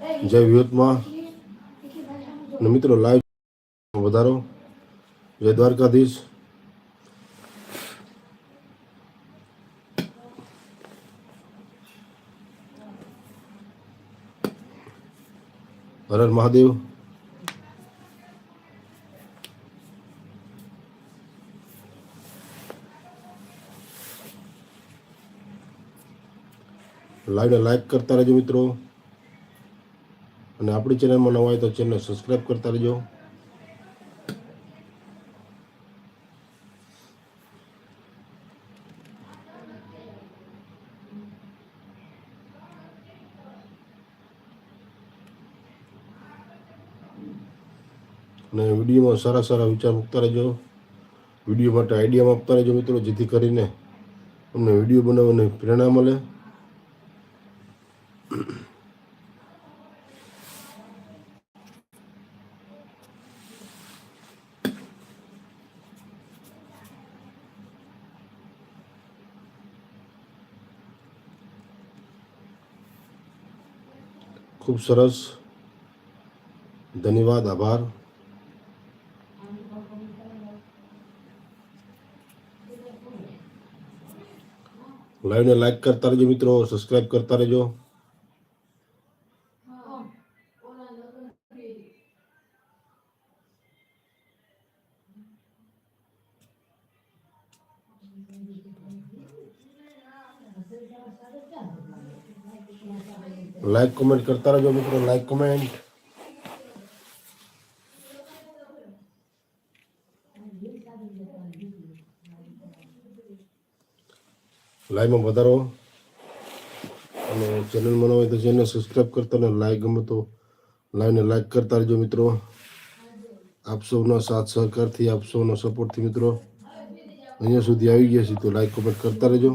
જય વ્યુતમાં અને મિત્રો લાઈવ વધારો. જય દ્વારકાધીશ. હર હર મહાદેવ. લાઈવને લાઈક કરતા રહેજો મિત્રો. અને આપણી ચેનલમાં નવા હોય તો ચેનલ સબસ્ક્રાઈબ કરતા રહેજો. અને વિડીયોમાં સારા સારા વિચાર મૂકતા રહેજો. વીડિયો માટે આઈડિયા આપતા રહેજો મિત્રો, જેથી કરીને અમને વીડિયો બનાવવાની પ્રેરણા મળે. ખૂબ સરસ. ધન્યવાદ આભાર. લાઈવને લાઈક કરતા રહેજો મિત્રો સબસ્ક્રાઈબ કરતા રહેજો. લાઈક કોમેન્ટ કરતા રહેજો મિત્રો. લાઈક કોમેન્ટ લાઈવમાં વધારો. અને ચેનલ ન હોય તો ચેનલ સબસ્ક્રાઈબ કરતા ને લાઈક ગમે તો લાઈવને લાઈક કરતા રહેજો મિત્રો. આપ સૌના સાથ સહકારથી, આપ સૌના સપોર્ટથી મિત્રો. અહીંયા સુધી આવી ગયા છે તો લાઈક કોમેન્ટ કરતા રહેજો.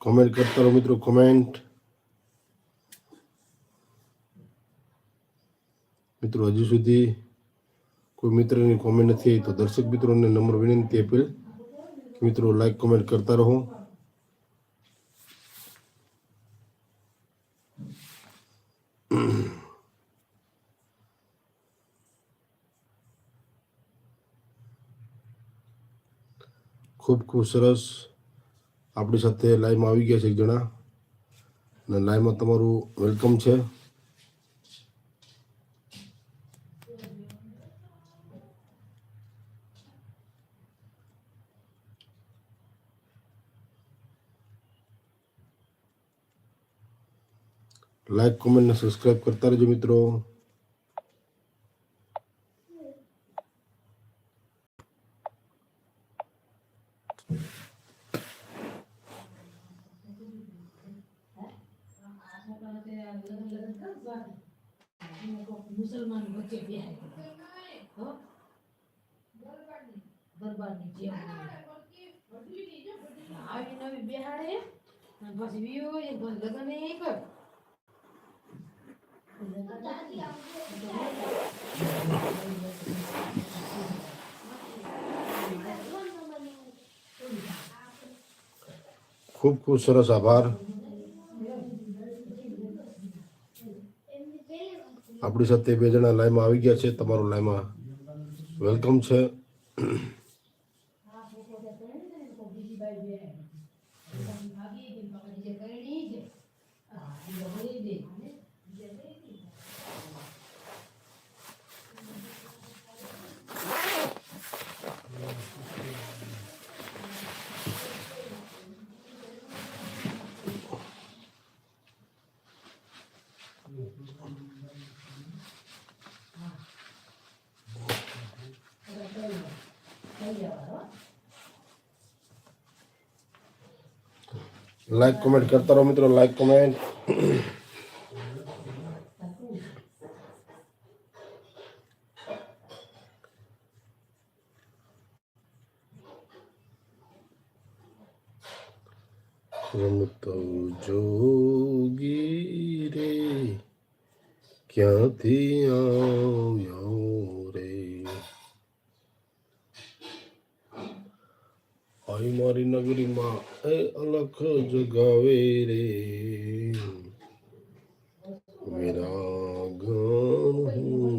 કોમેન્ટ કરતા રહો મિત્રો કોમેન્ટ મિત્રો, હજુ સુધી કોઈ મિત્રની કોમેન્ટ નથી તો દર્શક મિત્રોને નંબર વિનંતી આપેલ. મિત્રો લાઈક કોમેન્ટ કરતા રહો. ખૂબ ખૂબ સરસ આપણી સાથે લાઈવમાં આવી ગયા છે એક જણા. અને લાઈવમાં તમારું વેલકમ છે. લાઈક કોમેન્ટ ને સબસ્ક્રાઈબ કરતા રહેજો મિત્રો છોકરાને તે લગ્ન લગ્ન કરસ બાકી એને કોક મુસલમાન વચ્ચે બેહાય હો દરબારની જેમ આવી નવી બેહાડે અને પછી વિયો એ પછી લગ્ન એ કર ખૂબ સરસ આભાર આપણી સાથે બે જણા લાઈમાં આવી ગયા છે તમારું લાઈમાં વેલકમ છે લાઈક કોમેન્ટ કરતા રહો મિત્રો લાઈક કોમેન્ટ રમતો જોગી રે, ક્યાંથી આવ્યો રે? ભાઈ મારી નગરીમાં એ અલખ જગાવે રે. વિરાગણ હું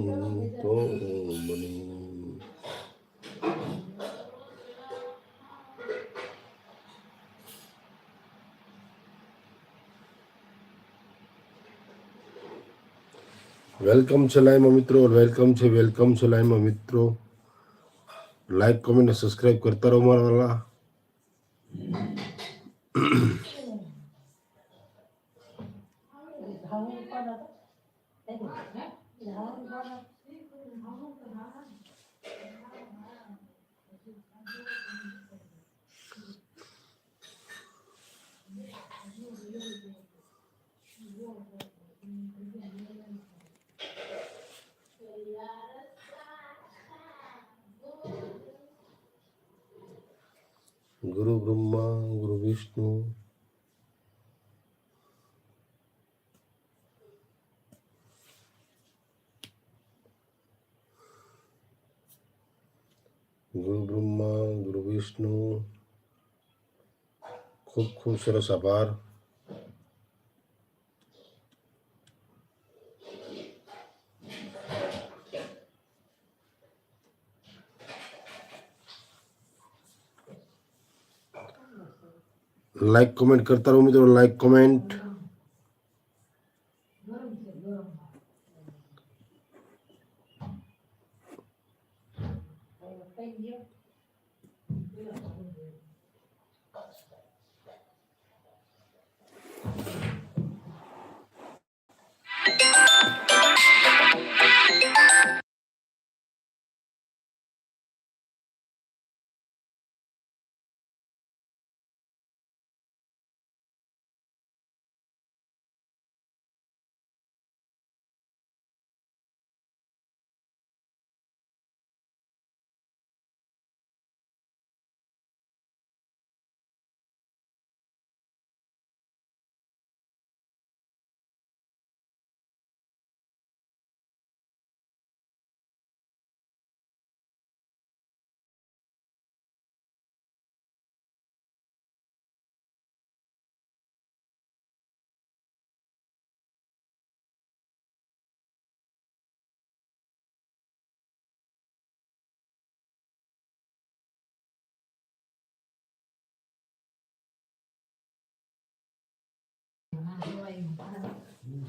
વેલકમ છે લાઈમાં મિત્રો, વેલકમ છે વેલકમ છે લાઈમાં મિત્રો. લાઈક, કોમેન્ટ સબસ્ક્રાઇબ કરતા રહો મારા વાલા. ગુરુ બ્રહ્મા ગુરુ વિષ્ણુ ગુરુ બ્રહ્મા ગુરુ વિષ્ણુ ખૂબ ખૂબ સરસ આભાર લાઈક કોમેન્ટ કરતા રહો મિત્રો લાઈક કોમેન્ટ 用把。嗯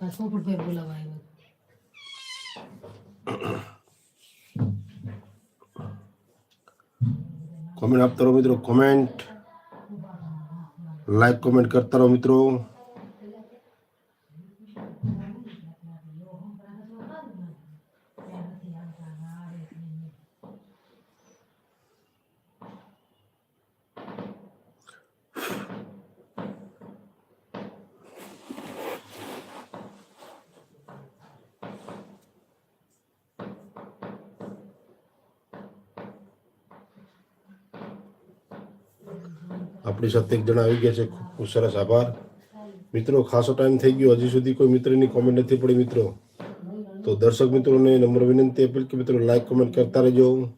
પોપટભાઈ બોલાવા આવ્યો. કોમેન્ટ આપતા રહો મિત્રો કોમેન્ટ લાઈક કોમેન્ટ કરતા રહો મિત્રો. આપણી સાથે એક જણા આવી ગયા છે. ખૂબ ખૂબ સરસ આભાર. મિત્રો, ખાસો ટાઈમ થઈ ગયો. હજી સુધી કોઈ મિત્રની કોમેન્ટ નથી પડી, મિત્રો. તો દર્શક મિત્રોને નમ્ર વિનંતી અપીલ કે મિત્રો લાઈક કોમેન્ટ કરતા રહેજો.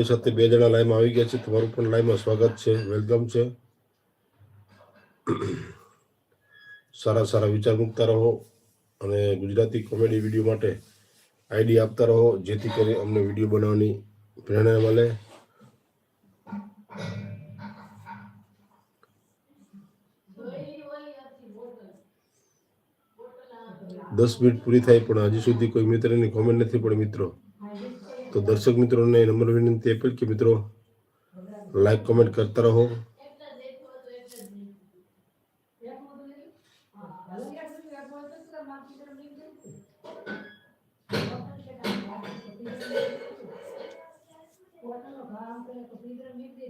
આપણી સાથે બે જણા લાઈમ આવી ગયા છે. તમારું પણ લાઈવમાં સ્વાગત છે. વેલકમ છે. સારા સારા વિચાર મૂકતા રહો અને ગુજરાતી કોમેડી વીડિયો માટે આઈડી આપતા રહો, જેથી કરી અમને વીડિયો બનાવવાની પ્રેરણા મળે. દસ મિનિટ પૂરી થાય, પણ હજી સુધી કોઈ મિત્રની કોમેન્ટ નથી, પણ મિત્રો તો દર્શક મિત્રોને નંબર વિનંતી આપેલ કે મિત્રો લાઈક કોમેન્ટ કરતા રહો પોતાનો કામ કરે તો ફ્રીઝર નીકળે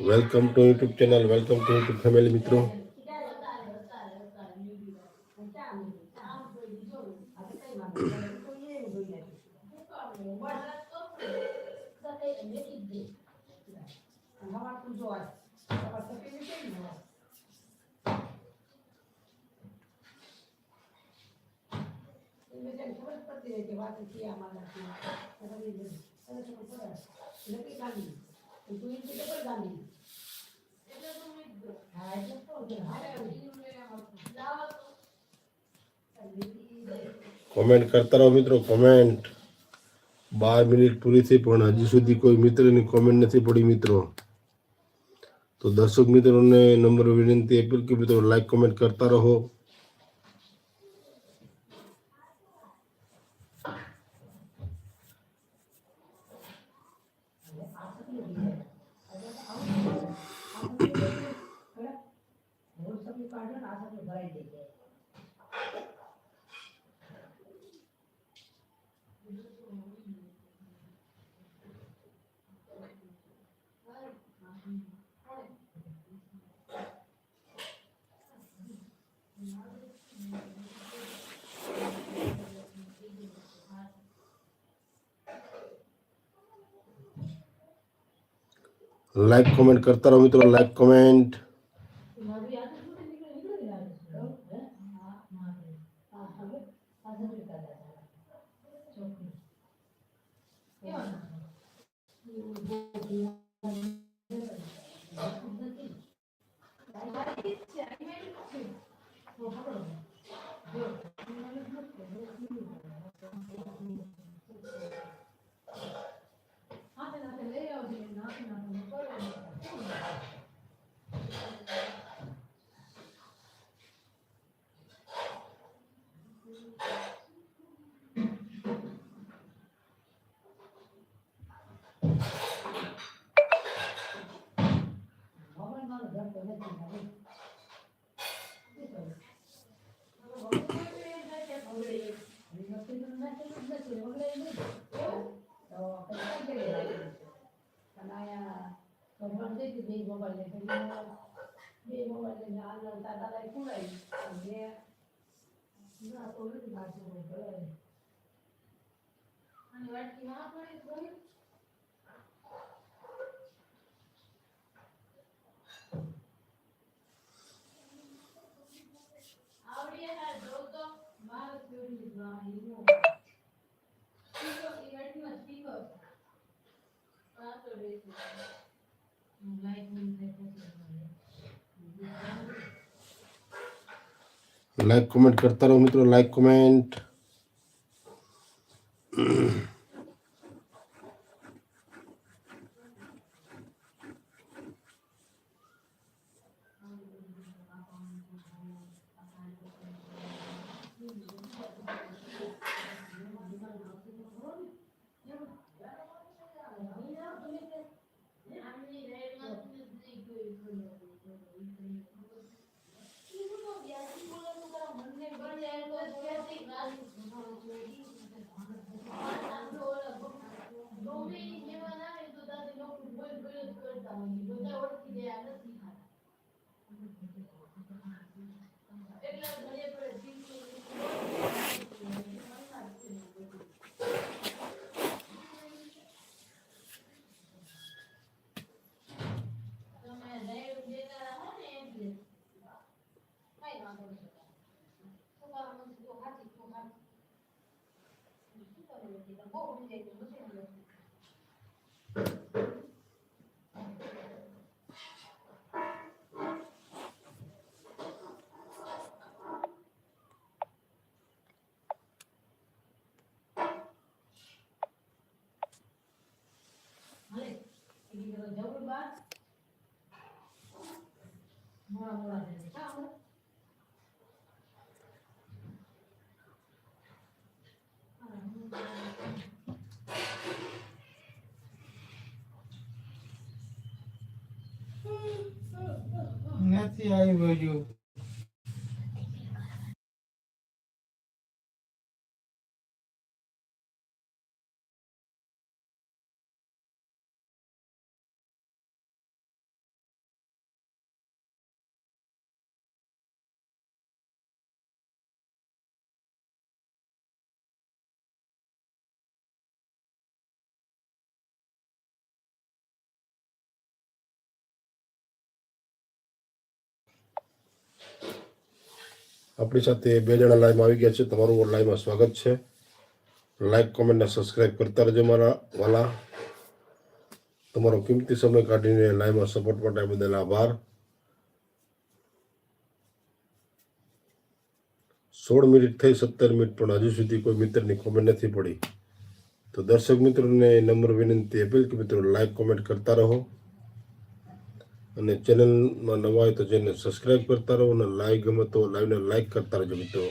welcome to YouTube channel welcome to YouTube family મિત્રો. કોમેન્ટ મિત્રો કોમેન્ટ બાર મિનિટ પૂરી થઈ પણ હજી સુધી કોઈ મિત્રની કોમેન્ટ નથી પડી મિત્રો. તો દર્શક મિત્રોને નંબર વિનંતી આપેલ કે મિત્રો લાઈક કોમેન્ટ કરતા રહો. લાઈક કોમેન્ટ કરતા રહો મિત્રો. લાઈક કોમેન્ટ મારી આ તો શું નીકળે નીકળે ને આ હે હા મારે આ હવે આ જમી કાઢા ચોકી કેવા હાથે નાથે લઈ આવજે નાખી નાખી કરો ભગવાન મારો ઘર તો નથી હવે શું કરું? હવે ભગવાન એમ થાય કે ભગડે. હવે નક્કી તો નાખેલું જ નથી, ભગડે નહીં. એવું? તો પછી કઈ જગ્યાએ રાખેલું છે? અને આયા ભગવાન છે કે બે મોબાઈલ લઈ ગયો. બે મોબાઈલ દાદા અને બે. અને વાટકીમાં આ પડી થોડી. આવડી ના જો તો મારે જોડી લીધું આ હીરો. સ્પીકર ઈ બેસી. લાઈક કોમેન્ટ કરતા રહો મિત્રો લાઈક કોમેન્ટ નથી તો બહુ ઉડી જાય તો નથી ઉડતું. હાલે, એ કીધું તો જવું બહાર. મોડા મોડા થઈ જાય. કા આપણે? નથી આવી બાજુ આપણી સાથે બે જણા લાઈવમાં આવી ગયા છે. તમારું લાઈવમાં સ્વાગત છે. લાઈક કોમેન્ટ ને સબસ્ક્રાઇબ કરતા રહેજો મારા વાલા. તમારો કિંમતી સમય કાઢીને લાઈવમાં સપોર્ટ માટે બદલ આભાર. સોળ મિનિટ થઈ, સત્તર મિનિટ પણ હજુ સુધી કોઈ મિત્રની કોમેન્ટ નથી પડી. તો દર્શક મિત્રોને નમ્ર વિનંતી અપીલ કે મિત્રો લાઈક કોમેન્ટ કરતા રહો. અને ચેનલમાં નવા હોય તો ચેનલ સબસ્ક્રાઈબ કરતા રહો અને લાઈવ ગમે તો લાઈવને લાઈક કરતા રહેજો મિત્રો.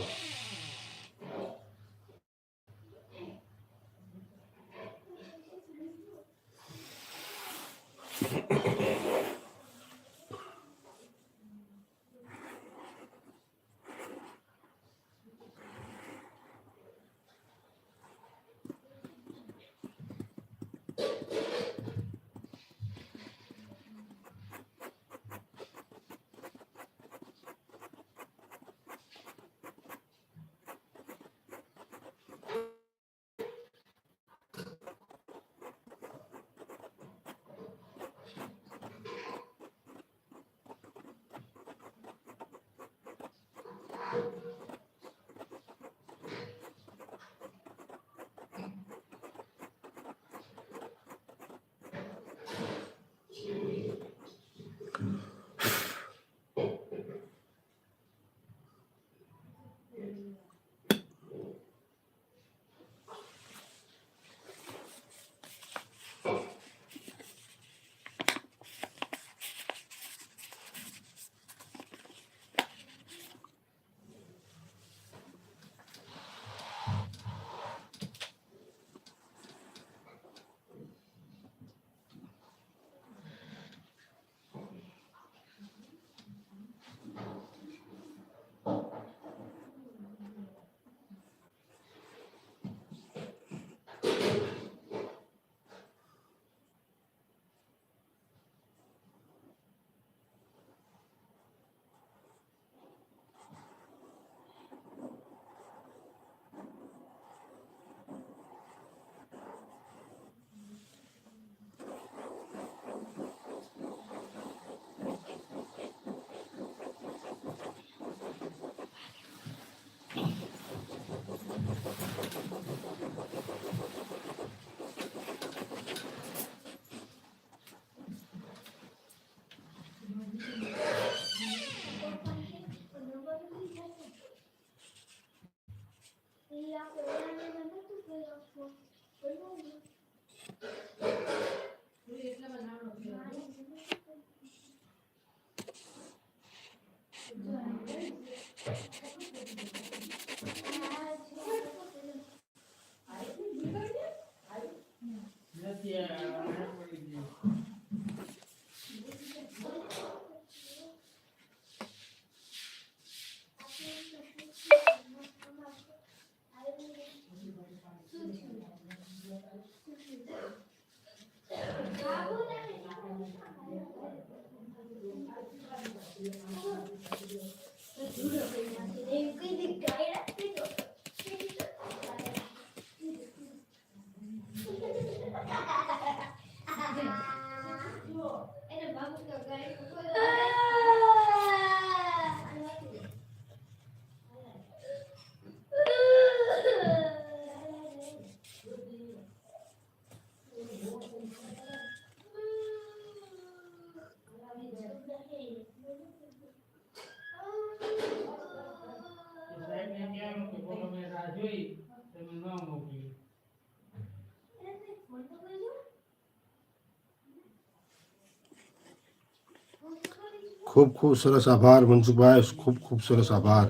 ખૂબ ખૂબ સરસ આભાર મનસુખભાઈ, ખૂબ ખૂબ સરસ આભાર.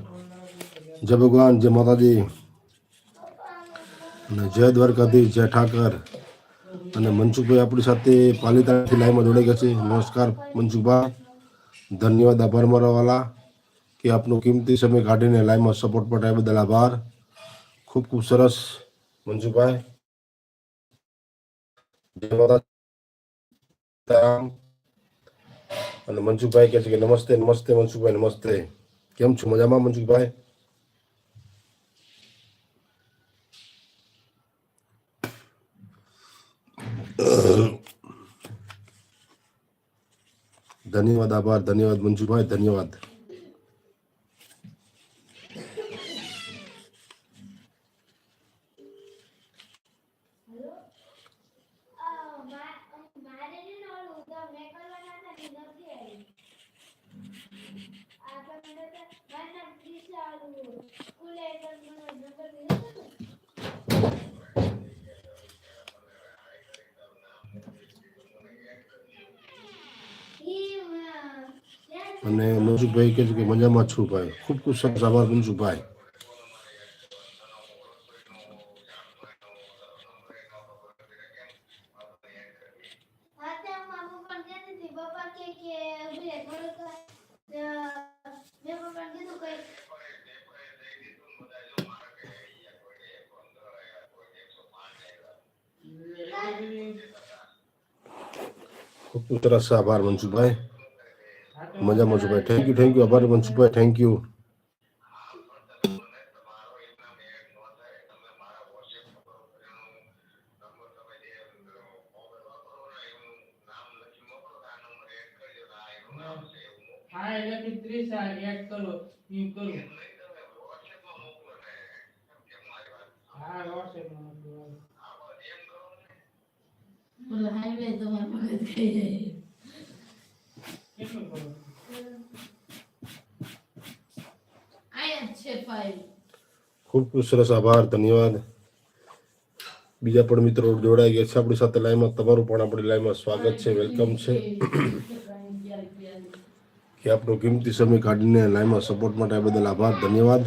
જય ભગવાન, જય માતાજી. અને જય દ્વારકાધીશ, જય ઠાકર. અને મનસુખભાઈ આપણી સાથે પાલિતાણાથી લાઈવમાં જોડાઈ ગયા છે. નમસ્કાર મનસુખભાઈ. ધન્યવાદ આભાર મારા વાલા કે આપનો કિંમતી સમય કાઢીને લાઈવમાં સપોર્ટ પટાવ્યા બદલ આભાર. ખૂબ ખૂબ સરસ. મનસુખભાઈ. જય માતા. અને મનસુખભાઈ કહે છે કે નમસ્તે નમસ્તે મનસુખભાઈ નમસ્તે. કેમ છો? મજામાં મનસુખભાઈ ધન્યવાદ, આભાર. ધન્યવાદ મંજુભાઈ, ધન્યવાદ મારે છે ને ઓલું તો મેં કરવાના હતા ને નથી આવી આ તો મને તો મારું નામ ક્રિશા ઓલું સ્કૂલે એટલે મને નંબર દીધો હતો ને. ઈ, અ, ત્યાં અને મનસુખભાઈ કહે છે કે મજામાં છું ભાઈ. ખૂબ ખૂબ સરસ આભાર મનસુખભાઈ ખૂબ સરસ આભાર મનસુખભાઈ મજામાં છું ભાઈ. થેન્ક યુ થેન્ક યુ આભાર મનસુખભાઈ થેન્ક યુ હા એટલે કે ત્રીસ આ એડ કરો એમ કરું હા વોટ્સએપમાં મોકલું. બોલો હાઈવે તમારે મગજ ખાઈ જાય કેટલું કરું આયા જ છે ફાઇલ ખૂબ ખૂબ સરસ આભાર, ધન્યવાદ. બીજા પણ મિત્રો જોડાઈ ગયા છે આપણી સાથે લાઈનમાં તમારું પણ આપણી લાઈવમાં સ્વાગત છે વેલકમ છે. કે આપણો કિંમતી સમય કાઢીને લાઈનમાં સપોર્ટ માટે બદલ આભાર, ધન્યવાદ.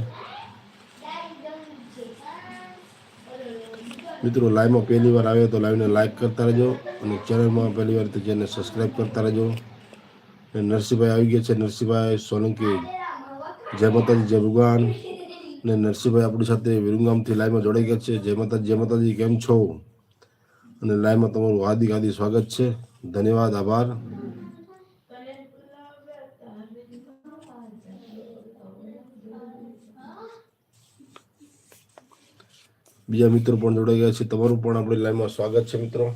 મિત્રો લાઈવમાં પહેલી વાર આવે તો લાઈવને લાઈક કરતા રહેજો અને ચેનલમાં પહેલી વાર તો ચેનલને સબસ્ક્રાઈબ કરતા રહેજો. અને નરસિંહભાઈ આવી ગયા છે, નરસિંહભાઈ સોલંકી. જય માતાજી, જય ને નરસિંહભાઈ આપણી સાથે વિરુંગામથી લાઈવમાં જોડાઈ ગયા છે. જય માતાજી જય માતાજી, કેમ છો? અને લાઈવમાં તમારું હાર્દિક હાર્દિક સ્વાગત છે. ધન્યવાદ, આભાર. બીજા મિત્રો પણ જોડાઈ ગયા છે. તમારું પણ આપણી લાઈવમાં સ્વાગત છે, મિત્રો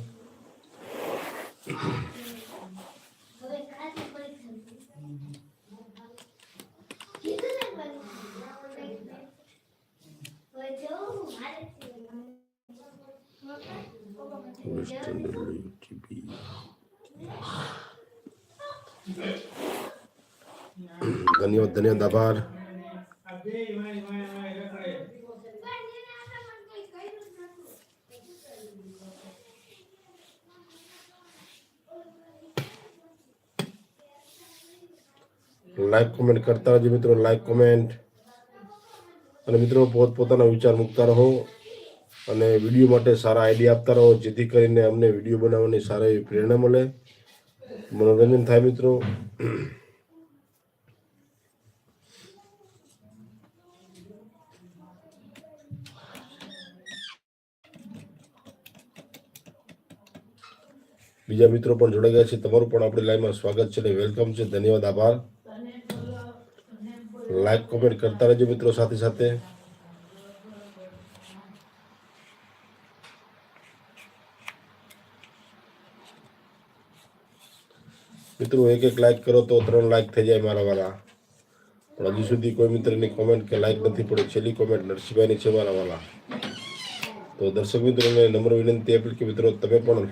હવે ખાલી પરીક્ષા કીધું ને પરીક્ષા હવે જોઉં મારે છે ધન્યવાદ ધન્યવાદ આભાર આ બે મારી મારી મારી રખડે પણ એને આપણે પણ કંઈ કર્યું જ નથી લાઈક કોમેન્ટ કરતા રહેજો મિત્રો લાઈક કોમેન્ટ અને મિત્રો પોત પોતાના વિચાર મૂકતા રહો અને વીડિયો માટે સારા આઈડિયા આપતા રહો, જેથી કરીને અમને વીડિયો બનાવવાની સારી પ્રેરણા મળે. મનોરંજન થાય મિત્રો. બીજા મિત્રો પણ જોડાઈ ગયા છે. તમારું પણ આપણી લાઈનમાં સ્વાગત છે અને વેલકમ છે. ધન્યવાદ, આભાર. લાઈક કોમેન્ટ કરતા રહેજો મિત્રો સાથે સાથે મિત્રો એક એક લાઈક કરો તો ત્રણ લાઈક થઈ જાય મારા વાલા પણ હજી સુધી કોઈ મિત્રની કોમેન્ટ કે લાઈક નથી પડી છેલ્લી કોમેન્ટ નરસિંહભાઈની છે મારા વાલા તો દર્શક મિત્રોને નમ્ર વિનંતી આપી કે મિત્રો તમે પણ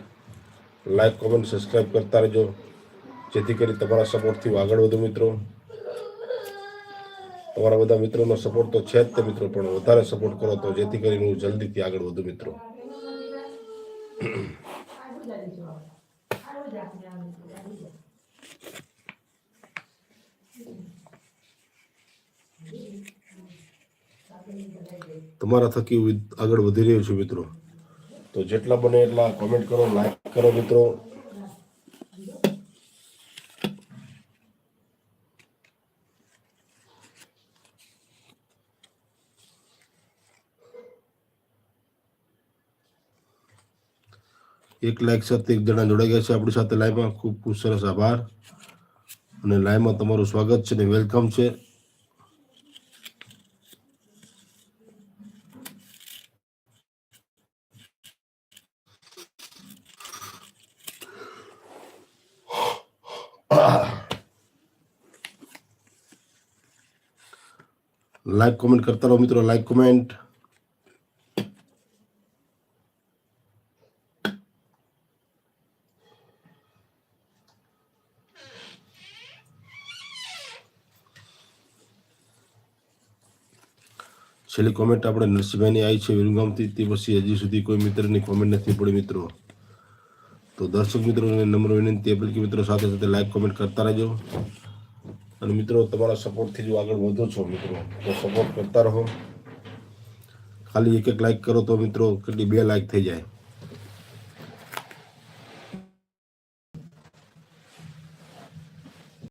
લાઈક કોમેન્ટ સબસ્ક્રાઈબ કરતા રહેજો જેથી કરી તમારા સપોર્ટથી હું આગળ વધુ મિત્રો તમારા બધા મિત્રોનો સપોર્ટ તો છે જ તે મિત્રો, પણ વધારે સપોર્ટ કરો તો જેથી કરીને હું જલ્દીથી આગળ વધુ મિત્રો. તમારા થકી આગળ વધી રહ્યો છું મિત્રો. તો જેટલા બને એટલા કોમેન્ટ કરો લાઈક કરો મિત્રો. એક લાખ સાથે એક જણા જોડાઈ ગયા છે આપણી સાથે લાઈવમાં ખૂબ ખૂબ સરસ આભાર. અને લાઈવમાં તમારું સ્વાગત છે ને વેલકમ છે. લાઈક કોમેન્ટ કરતા રહો મિત્રો લાઈક કોમેન્ટ છેલ્લી કોમેન્ટ આપણે નરસિંહભાઈની આવી છે વિરમગામથી, તે પછી હજી સુધી કોઈ મિત્રની કોમેન્ટ નથી પડી મિત્રો. તો દર્શક મિત્રોને નમ્ર વિનંતી આપેલ કે મિત્રો સાથે સાથે લાઈક કોમેન્ટ કરતા રહેજો. અને મિત્રો, તમારા સપોર્ટથી જો આગળ વધો છો મિત્રો, તો સપોર્ટ કરતા રહો. ખાલી એક એક લાઈક કરો તો મિત્રો કેટલી બે લાઈક થઈ જાય.